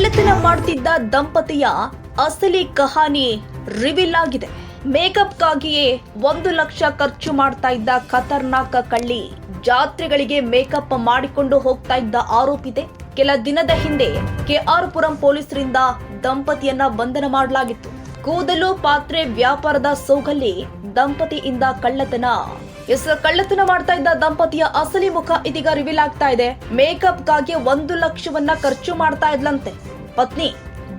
ಕಳ್ಳತನ ಮಾಡುತ್ತಿದ್ದ ದಂಪತಿಯ ಅಸಲಿ ಕಹಾನಿ ರಿವೀಲ್ ಆಗಿದೆ. ಮೇಕಪ್ಗಾಗಿಯೇ ಒಂದು ಲಕ್ಷ ಖರ್ಚು ಮಾಡ್ತಾ ಇದ್ದ ಖತರ್ನಾಕ ಕಳ್ಳಿ ಜಾತ್ರೆಗಳಿಗೆ ಮೇಕಪ್ ಮಾಡಿಕೊಂಡು ಹೋಗ್ತಾ ಇದ್ದ ಆರೋಪಿದೆ ಕೆಲ ದಿನದ ಹಿಂದೆ ಕೆಆರ್ ಪುರಂ ಪೊಲೀಸರಿಂದ ದಂಪತಿಯನ್ನ ಬಂಧನ ಮಾಡಲಾಗಿತ್ತು. ಕೂದಲು, ಪಾತ್ರೆ, ವ್ಯಾಪಾರದ ಸೋಗಲ್ಲಿ ದಂಪತಿಯಿಂದ ಕಳ್ಳತನ ಎಸ್, ಕಳ್ಳತನ ಮಾಡ್ತಾ ಇದ್ದ ದಂಪತಿಯ ಅಸಲಿ ಮುಖ ಇದೀಗ ರಿವೀಲ್ ಆಗ್ತಾ ಇದೆ. ಮೇಕಪ್ಗಾಗಿ ಒಂದು ಲಕ್ಷವನ್ನ ಖರ್ಚು ಮಾಡ್ತಾ ಇದ್ಲಂತೆ. ಪತ್ನಿ,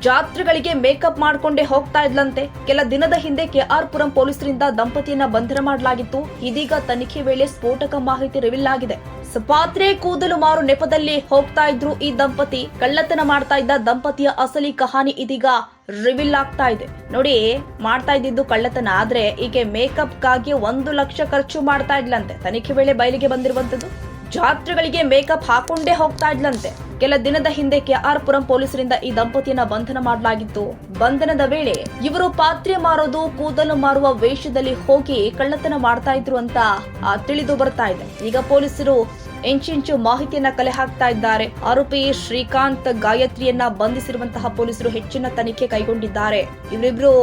ಜಾತ್ರೆಗಳಿಗೆ ಮೇಕಪ್ ಮಾಡ್ಕೊಂಡೇ ಹೋಗ್ತಾ ಇದ್ಲಂತೆ. ಕೆಲ ದಿನದ ಹಿಂದೆ ಕೆಆರ್ ಪುರಂ ಪೊಲೀಸರಿಂದ ದಂಪತಿಯನ್ನ ಬಂಧನ ಮಾಡಲಾಗಿತ್ತು. ಇದೀಗ ತನಿಖೆ ವೇಳೆ ಸ್ಫೋಟಕ ಮಾಹಿತಿ ರಿವೀಲ್ ಆಗಿದೆ. ಪಾತ್ರೆ ಕೂದಲು ಮಾರು ನೆಪದಲ್ಲಿ ಹೋಗ್ತಾ ಇದ್ರು ಈ ದಂಪತಿ. ಕಳ್ಳತನ ಮಾಡ್ತಾ ಇದ್ದ ದಂಪತಿಯ ಅಸಲಿ ಕಹಾನಿ ಇದೀಗ ರಿವೀಲ್ ಆಗ್ತಾ ಇದೆ. ನೋಡಿ, ಮಾಡ್ತಾ ಇದ್ದಿದ್ದು ಕಳ್ಳತನ, ಆದ್ರೆ ಈಕೆ ಮೇಕಪ್ಗಾಗಿ ಒಂದು ಲಕ್ಷ ಖರ್ಚು ಮಾಡ್ತಾ ಇದ್ಲಂತೆ. ತನಿಖೆ ವೇಳೆ ಬಯಲಿಗೆ ಬಂದಿರುವಂತದ್ದು. ಜಾತ್ರೆಗಳಿಗೆ ಮೇಕಪ್ ಹಾಕೊಂಡೇ ಹೋಗ್ತಾ ಇದ್ಲಂತೆ. ಕೆಲ ದಿನದ ಹಿಂದೆ ಕೆಆರ್ ಪುರಂ ಪೊಲೀಸರಿಂದ ಈ ದಂಪತಿಯನ್ನ ಬಂಧನ ಮಾಡಲಾಗಿತ್ತು. ಬಂಧನದ ವೇಳೆ ಇವರು ಪಾತ್ರೆ ಮಾರೋದು, ಕೂದಲು ಮಾರುವ ವೇಷದಲ್ಲಿ ಹೋಗಿ ಕಳ್ಳತನ ಮಾಡ್ತಾ ಇದ್ರು ಅಂತ ತಿಳಿದು ಬರ್ತಾ ಇದೆ. ಈಗ ಪೊಲೀಸರು ಇಂಚಿಂಚು ಮಾಹಿತಿಯನ್ನ ಕಲೆ ಹಾಕ್ತಾ ಇದ್ದಾರೆ. ಆರೋಪಿ ಶ್ರೀಕಾಂತ್ ಗಾಯತ್ರಿಯನ್ನ ಬಂಧಿಸಿರುವಂತಹ ಪೊಲೀಸರು ಹೆಚ್ಚಿನ ತನಿಖೆ ಕೈಗೊಂಡಿದ್ದಾರೆ. ಇವರಿಬ್ರು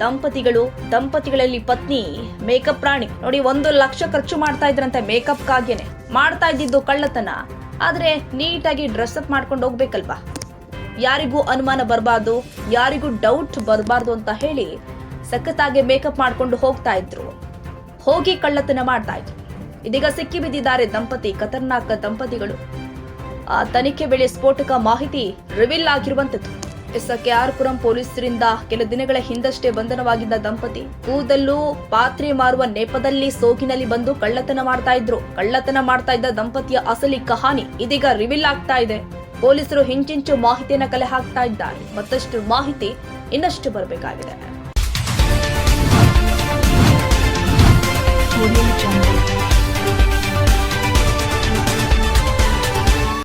ದಂಪತಿಗಳು, ದಂಪತಿಗಳಲ್ಲಿ ಪತ್ನಿ, ಮೇಕಪ್ ಪ್ರಾಣಿ. ನೋಡಿ, ಒಂದು ಲಕ್ಷ ಖರ್ಚು ಮಾಡ್ತಾ ಇದ್ರಂತೆ ಮೇಕಪ್ ಕಾಗೇನೆ. ಮಾಡ್ತಾ ಇದ್ದಿದ್ದು ಕಳ್ಳತನ. ಆದ್ರೆ ನೀಟಾಗಿ ಡ್ರೆಸ್ ಅಪ್ ಮಾಡ್ಕೊಂಡು ಹೋಗ್ಬೇಕಲ್ವಾ? ಯಾರಿಗೂ ಅನುಮಾನ ಬರಬಾರ್ದು, ಯಾರಿಗೂ ಡೌಟ್ ಬರಬಾರ್ದು ಅಂತ ಹೇಳಿ ಸಖತ್ತಾಗಿ ಮೇಕಪ್ ಮಾಡ್ಕೊಂಡು ಹೋಗ್ತಾ ಇದ್ರು. ಹೋಗಿ ಕಳ್ಳತನ ಮಾಡ್ತಾ ಇದ್ರು. ಇದೀಗ ಸಿಕ್ಕಿ ಬಿದ್ದಿದ್ದಾರೆ ದಂಪತಿ, ಖತರ್ನಾಕ್ ದಂಪತಿಗಳು. ಆ ತನಿಖೆ ವೇಳೆ ಸ್ಫೋಟಕ ಮಾಹಿತಿ ರಿವೀಲ್ ಆಗಿರುವಂತದ್ದು. ಎಸ್ ಆರ್ಪುರಂ ಪುರಂ ಪೊಲೀಸರಿಂದ ಕೆಲ ದಿನಗಳ ಹಿಂದಷ್ಟೇ ಬಂಧನವಾಗಿದ್ದ ದಂಪತಿ. ಕೂದಲು ಪಾತ್ರೆ ಮಾರುವ ನೆಪದಲ್ಲಿ ಸೋಗಿನಲ್ಲಿ ಬಂದು ಕಳ್ಳತನ ಮಾಡ್ತಾ ಇದ್ರು. ಕಳ್ಳತನ ಮಾಡ್ತಾ ಇದ್ದ ದಂಪತಿಯ ಅಸಲಿ ಕಹಾನಿ ಇದೀಗ ರಿವೀಲ್ ಆಗ್ತಾ ಇದೆ. ಪೊಲೀಸರು ಹಿಂಚಿಂಚು ಮಾಹಿತಿಯನ್ನ ಕಲೆ ಹಾಕ್ತಾ ಇದ್ದಾರೆ. ಮತ್ತಷ್ಟು ಮಾಹಿತಿ ಇನ್ನಷ್ಟು ಬರಬೇಕಾಗಿದೆ.